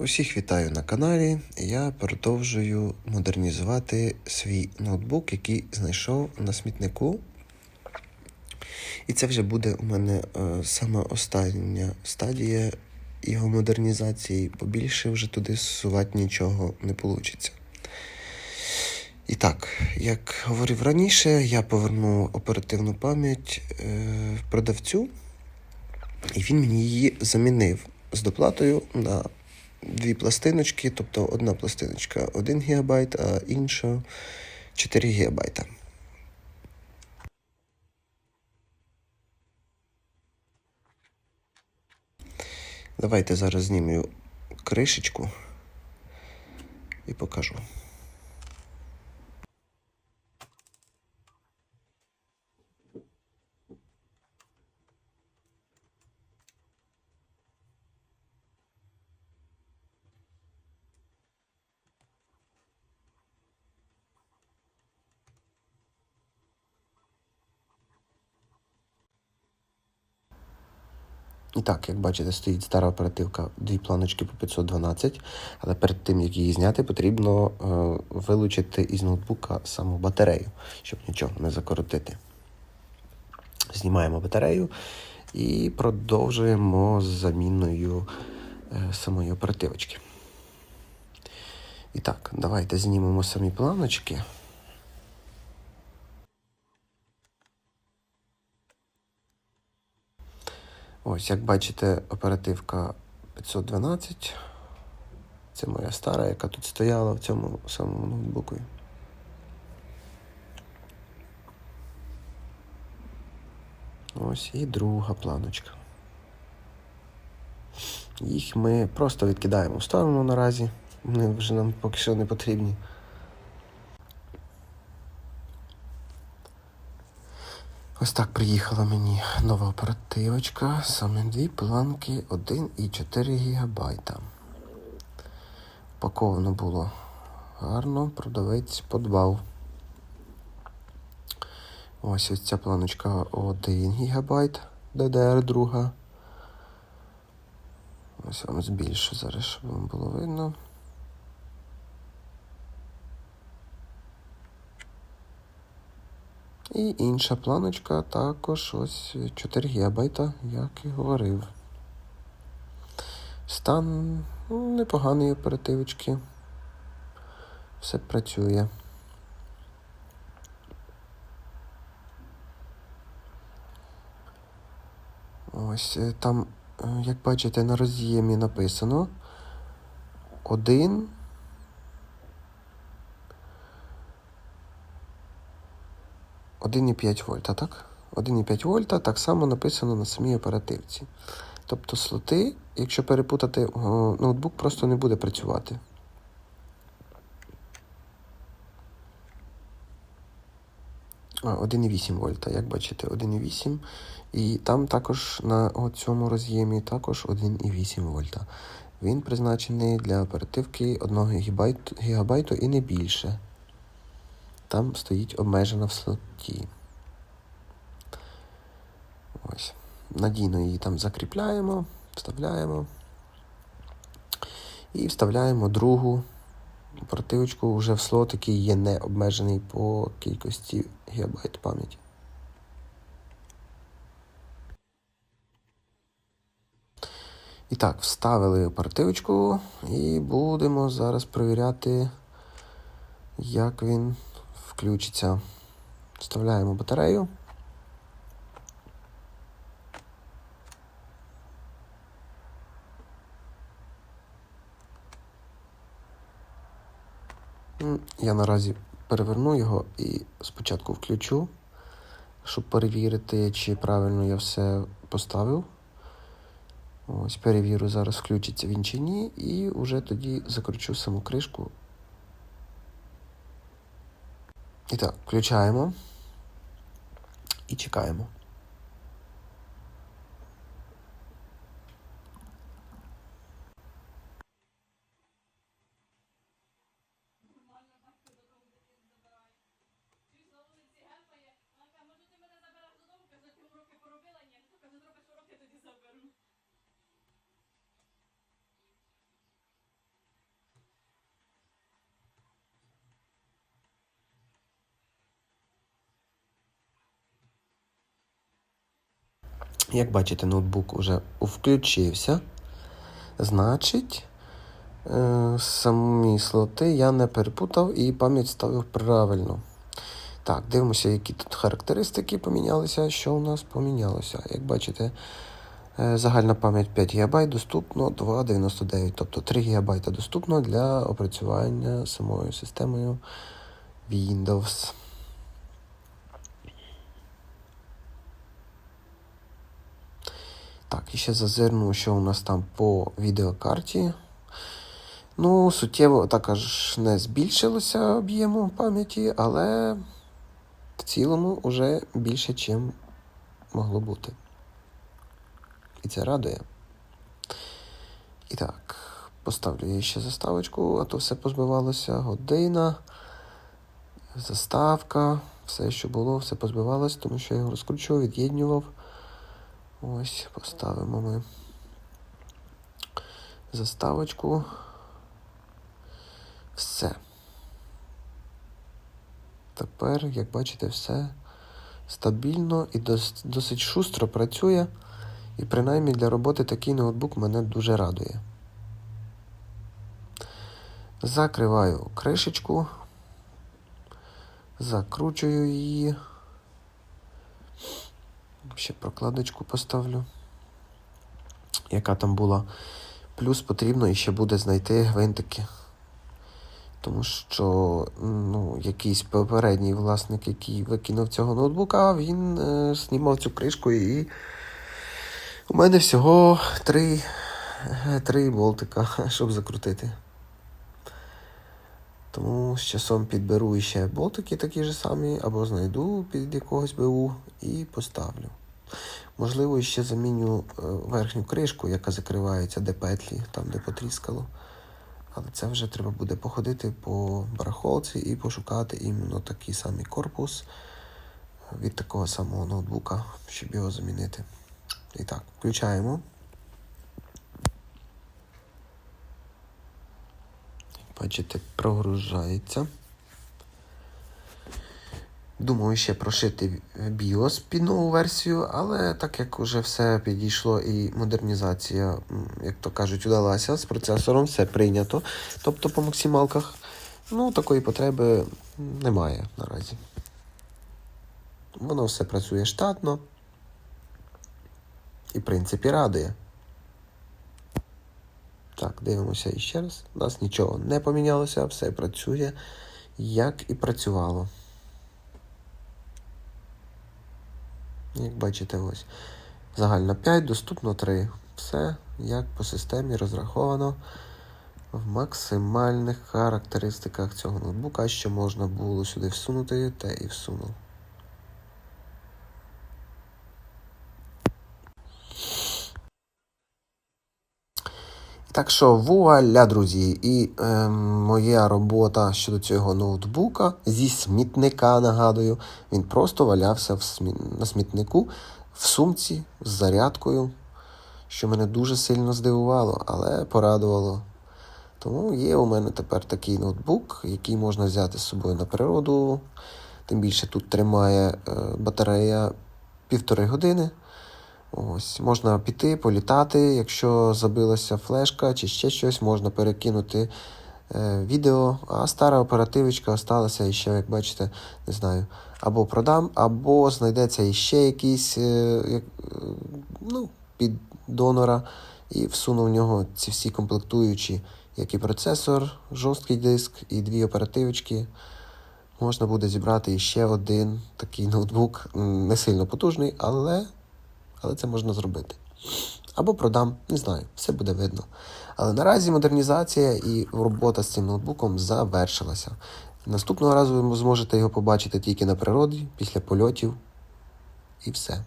Усіх вітаю на каналі. Я продовжую модернізувати свій ноутбук, який знайшов на смітнику. І це вже буде у мене е, саме остання стадія його модернізації, бо більше вже туди зсувати нічого не вийде. І так, як говорив раніше, я поверну оперативну пам'ять е, продавцю, і він мені її замінив з доплатою на дві пластиночки, тобто одна пластиночка 1 ГБ, а інша 4 ГБ. Давайте зараз знімю кришечку і покажу. І так, як бачите, стоїть стара оперативка, дві планочки по 512, але перед тим, як її зняти, потрібно е, вилучити із ноутбука саму батарею, щоб нічого не закоротити. Знімаємо батарею і продовжуємо з заміною е, самої оперативочки. І так, давайте знімемо самі планочки. Ось, як бачите, оперативка 512. Це моя стара, яка тут стояла в цьому самому ноутбуку. Ось і друга планочка. Їх ми просто відкидаємо в сторону наразі. Вони вже нам поки що не потрібні. Ось так приїхала мені нова оперативочка, саме дві планки 1,4 ГБ. Упаковано було гарно, продавець подбав. Ось ось ця планочка 1 ГБ DDR2. Ось вам збільшу зараз, щоб вам було видно. І інша планочка також ось 4 ГБ, як і говорив. Стан ну, непоганий оперативочки. Все працює. Ось е, там, е, як бачите, на роз'ємі написано 1 1,5 вольта, так? 1,5 вольта так само написано на самій оперативці. Тобто слоти, якщо перепутати, ноутбук просто не буде працювати. А, 1,8 вольта, як бачите, 1,8. І там також на цьому роз'ємі також 1,8 вольта. Він призначений для оперативки 1 ГБ і не більше. Там стоїть обмежена в слоті. Ось. Надійно її там закріпляємо, вставляємо. І вставляємо другу оперативочку вже в слот, який є не обмежений по кількості гігабайт пам'яті. І так, вставили оперативочку і будемо зараз перевіряти, як він включиться. Вставляємо батарею. Я наразі переверну його і спочатку включу, щоб перевірити, чи правильно я все поставив. Ось перевірю, зараз включиться він чи ні, і вже тоді закручу саму кришку. І так, включаємо і чекаємо. Як бачите, ноутбук вже включився. Значить, е, самі слоти я не перепутав і пам'ять ставив правильно. Так, дивимося, які тут характеристики помінялися. Що у нас помінялося? Як бачите, е, загальна пам'ять 5 ГБ доступно 2,99. Тобто 3 ГБ доступно для опрацювання самою системою Windows. Так, і ще зазирну, що у нас там по відеокарті. Ну, суттєво також не збільшилося об'єму пам'яті, але в цілому вже більше, чим могло бути. І це радує. І так, поставлю я ще заставочку, а то все позбивалося. Година, заставка, все, що було, все позбивалося, тому що я його розкручував, від'єднював. Ось, поставимо ми заставочку. Все. Тепер, як бачите, все стабільно і дос- досить шустро працює. І принаймні для роботи такий ноутбук мене дуже радує. Закриваю кришечку, закручую її. Ще прокладочку поставлю, яка там була. Плюс потрібно і ще буде знайти гвинтики. Тому що ну, якийсь попередній власник, який викинув цього ноутбука, він е, знімав цю кришку і у мене всього три, е, три болтика, щоб закрутити. Тому з часом підберу ще болтики такі ж самі, або знайду під якогось БУ і поставлю. Можливо, ще заміню е, верхню кришку, яка закривається, де петлі, там де потріскало. Але це вже треба буде походити по барахолці і пошукати іменно такий самий корпус від такого самого ноутбука, щоб його замінити. І так, включаємо. Бачите, прогружається. Думаю, ще прошити BIOS під нову версію, але так як вже все підійшло і модернізація, як то кажуть, удалася з процесором, все прийнято. Тобто по максималках, ну, такої потреби немає наразі. Воно все працює штатно і, в принципі, радує. Так, дивимося іще раз. У нас нічого не помінялося, все працює, як і працювало. Як бачите, ось. загально 5, доступно 3. Все як по системі розраховано в максимальних характеристиках цього ноутбука, що можна було сюди всунути, те і всунув. Так що вуаля, друзі, і е, моя робота щодо цього ноутбука зі смітника, нагадую, він просто валявся в смі... на смітнику в сумці з зарядкою, що мене дуже сильно здивувало, але порадувало. Тому є у мене тепер такий ноутбук, який можна взяти з собою на природу. Тим більше тут тримає е, батарея півтори години. Ось, можна піти, політати, якщо забилася флешка чи ще щось, можна перекинути е, відео, а стара оперативочка осталася ще, як бачите, не знаю, або продам, або знайдеться іще якийсь е, е, ну, під донора і всуну в нього ці всі комплектуючі, як і процесор, жорсткий диск, і дві оперативочки. Можна буде зібрати іще один такий ноутбук, не сильно потужний, але але це можна зробити. Або продам, не знаю, все буде видно. Але наразі модернізація і робота з цим ноутбуком завершилася. Наступного разу ви зможете його побачити тільки на природі, після польотів. І все.